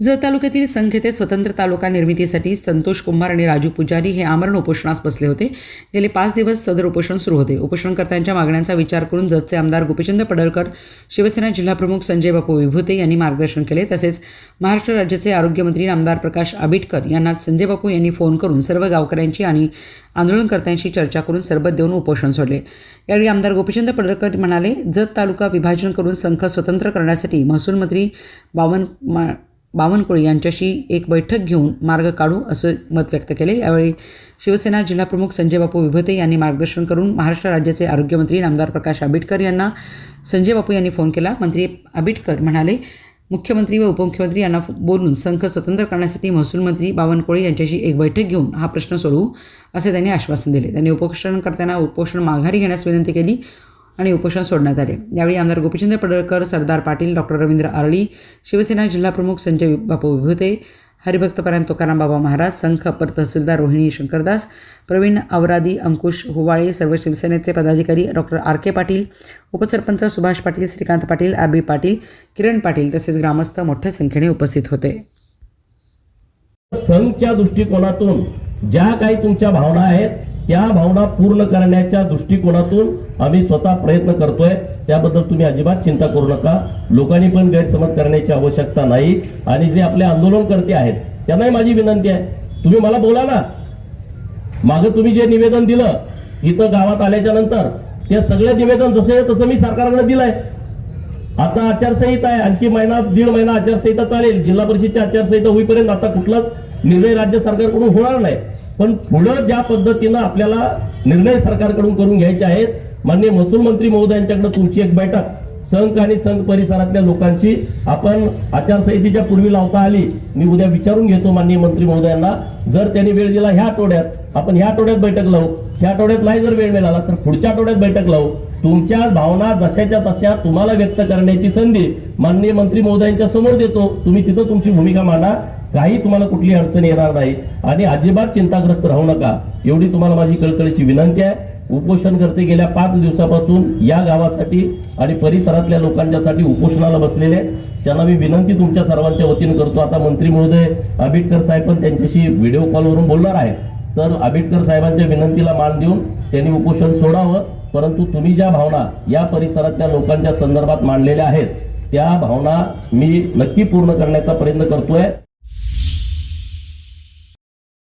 जत तालुक्यातील संघ ते स्वतंत्र तालुका निर्मितीसाठी संतोष कुंभार आणि राजू पुजारी हे आमरण उपोषणास बसले होते. गेले पाच दिवस सदर उपोषण सुरू होते. उपोषणकर्त्यांच्या मागण्यांचा विचार करून जतचे आमदार गोपीचंद पडळकर शिवसेना जिल्हाप्रमुख संजय बापू विभूते यांनी मार्गदर्शन केले. तसेच महाराष्ट्र राज्याचे आरोग्यमंत्री आमदार प्रकाश आबिटकर यांना संजय बापू यांनी फोन करून सर्व गावकऱ्यांची आणि आंदोलनकर्त्यांशी चर्चा करून सरबत देऊन उपोषण सोडले. यावेळी आमदार गोपीचंद पडळकर म्हणाले जत तालुका विभाजन करून संघ स्वतंत्र करण्यासाठी महसूल मंत्री बावन मा बावनकुळे यांच्याशी एक बैठक घेऊन मार्ग काढू असं मत व्यक्त केले. यावेळी शिवसेना जिल्हाप्रमुख संजय बापू विभते यांनी मार्गदर्शन करून महाराष्ट्र राज्याचे आरोग्यमंत्री नामदार प्रकाश आंबेडकर यांना संजय बापू यांनी फोन केला. मंत्री आंबेडकर म्हणाले मुख्यमंत्री व उपमुख्यमंत्री यांना बोलून संघ स्वतंत्र करण्यासाठी महसूल मंत्री बावनकुळे यांच्याशी एक बैठक घेऊन हा प्रश्न सोडवू असे त्यांनी आश्वासन दिले. त्यांनी उपोषण करताना उपोषण माघारी घेण्यास विनंती केली. आणि उपोषण सोडण्यात आले. यावेळी आमदार गोपीचंद पडळकर सरदार पाटील डॉक्टर रवींद्र आरळी शिवसेना जिल्हाप्रमुख संजय बापू विभूते हरिभक्तपरायण तुकाराम बाबा महाराज संख अपर तहसीलदार रोहिणी शंकरदास प्रवीण आवरादी अंकुश हुवाळे सर्व शिवसेनेचे पदाधिकारी डॉक्टर आर. के. पाटील उपसरपंच सुभाष पाटील श्रीकांत पाटील आर. बी. पाटील किरण पाटील तसेच ग्रामस्थ मोठ्या संख्येने उपस्थित होते. संघच्या दृष्टिकोनातून ज्या काही तुमच्या भावना आहेत त्या भावना पूर्ण करण्याच्या दृष्टिकोनातून आम्ही स्वतः प्रयत्न करतोय. त्याबद्दल तुम्ही अजिबात चिंता करू नका. लोकांनी पण गैरसमज करण्याची आवश्यकता नाही. आणि जे आपले आंदोलनकर्ते आहेत त्यांनाही माझी विनंती आहे. तुम्ही मला बोला ना. मागं तुम्ही जे निवेदन दिलं इथं गावात आल्याच्यानंतर ते सगळं निवेदन जसे आहे तसं मी सरकारकडे दिलंय. आता आचारसंहिता आहे. आणखी महिना दीड महिना आचारसंहिता चालेल. जिल्हा परिषदची आचारसंहिता होईपर्यंत आता कुठलाच निर्णय राज्य सरकारकडून होणार नाही. पण पुढं ज्या पद्धतीनं आपल्याला निर्णय सरकारकडून करून घ्यायचे आहेत माननीय महसूल मंत्री महोदयांच्याकडे तुमची एक बैठक संघ आणि संघ परिसरातल्या लोकांची आपण आचारसंहितेच्या पूर्वी लावता आली मी उद्या विचारून घेतो माननीय मंत्री महोदयांना जर त्यांनी वेळ दिला ह्या आठवड्यात आपण ह्या आठवड्यात बैठक लावू ह्या आठवड्यात नाही जर वेळ मिळाला तर पुढच्या आठवड्यात बैठक लावू. तुमच्या भावना जशाच्या तशा तुम्हाला व्यक्त करण्याची संधी माननीय मंत्री महोदयांच्या समोर देतो तुम्ही तिथं तुमची भूमिका मांडा काही तुम्हाला कुठली अडचण येणार नाही आणि अजिबात चिंताग्रस्त राहू नका. एवढी तुम्हाला माझी कळकळीची विनंती आहे. उपोषण करते गेल्या पाच दिवसापासून या गावासाठी आणि परिसरातल्या लोकांच्यासाठी उपोषणाला बसलेले त्यांना मी विनंती तुमच्या सर्वांच्या वतीनं करतो. आता मंत्री महोदय आंबेडकर साहेब पण त्यांच्याशी व्हिडिओ कॉलवरून बोलणार आहे तर आंबेडकर साहेबांच्या विनंतीला मान देऊन त्यांनी उपोषण सोडावं. परंतु तुम्ही ज्या भावना या परिसरातल्या लोकांच्या संदर्भात मांडलेल्या आहेत त्या भावना मी नक्की पूर्ण करण्याचा प्रयत्न करतोय.